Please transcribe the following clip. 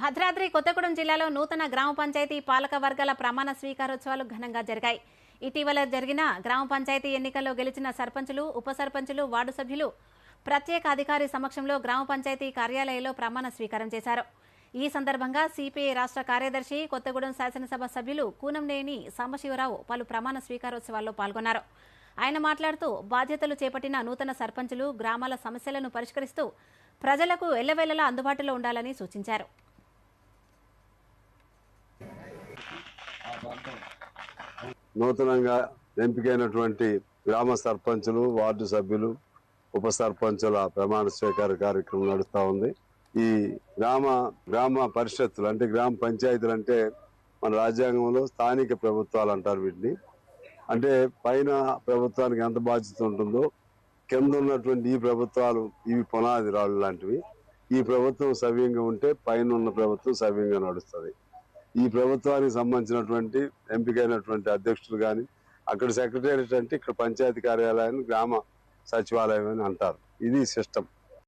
భద్రాద్రి కొత్తగూడెం జిల్లాలో నూతన గ్రామ పంచాయతీ పాలక వర్గాల ప్రమాణ స్వీకారోత్సవాలు ఘనంగా జరిగాయి. ఇటీవల జరిగిన గ్రామ పంచాయతీ ఎన్నికల్లో గెలిచిన సర్పంచులు ఉప సర్పంచులు వార్డు సభ్యులు ప్రత్యేక అధికారి సమక్షంలో గ్రామ పంచాయతీ కార్యాలయంలో ప్రమాణ స్వీకారం చేశారు. ఈ సందర్భంగా సిపిఐ రాష్ట్ర కార్యదర్శి కొత్తగూడెం శాసనసభ సభ్యులు కూనంనేని సాంబశివరావు పలు ప్రమాణ స్వీకారోత్సవాల్లో పాల్గొన్నారు. ఆయన మాట్లాడుతూ బాధ్యతలు చేపట్టిన నూతన సర్పంచులు గ్రామాల సమస్యలను పరిష్కరిస్తూ ప్రజలకు ఎల్లవేళలా అందుబాటులో ఉండాలని సూచించారు. నూతనంగా ఎంపికైనటువంటి గ్రామ సర్పంచులు వార్డు సభ్యులు ఉప సర్పంచుల ప్రమాణ స్వీకార కార్యక్రమం నడుస్తూ ఉంది. ఈ గ్రామ గ్రామ పరిషత్తులు అంటే గ్రామ పంచాయతీలు అంటే మన రాజ్యాంగంలో స్థానిక ప్రభుత్వాలు అంటారు వీటిని. అంటే పైన ప్రభుత్వానికి ఎంత బాధ్యత ఉంటుందో కింద ఉన్నటువంటి ఈ ప్రభుత్వాలు ఇవి పునాది రాళ్ళు లాంటివి. ఈ ప్రభుత్వం సవ్యంగా ఉంటే పైన ఉన్న ప్రభుత్వం సవ్యంగా నడుస్తుంది. ఈ ప్రభుత్వానికి సంబంధించినటువంటి ఎంపికైనటువంటి అధ్యక్షులు కానీ అక్కడ సెక్రటేరియట్ అంటే ఇక్కడ పంచాయతీ కార్యాలయాన్ని గ్రామ సచివాలయం అని అంటారు. ఇది సిస్టమ్.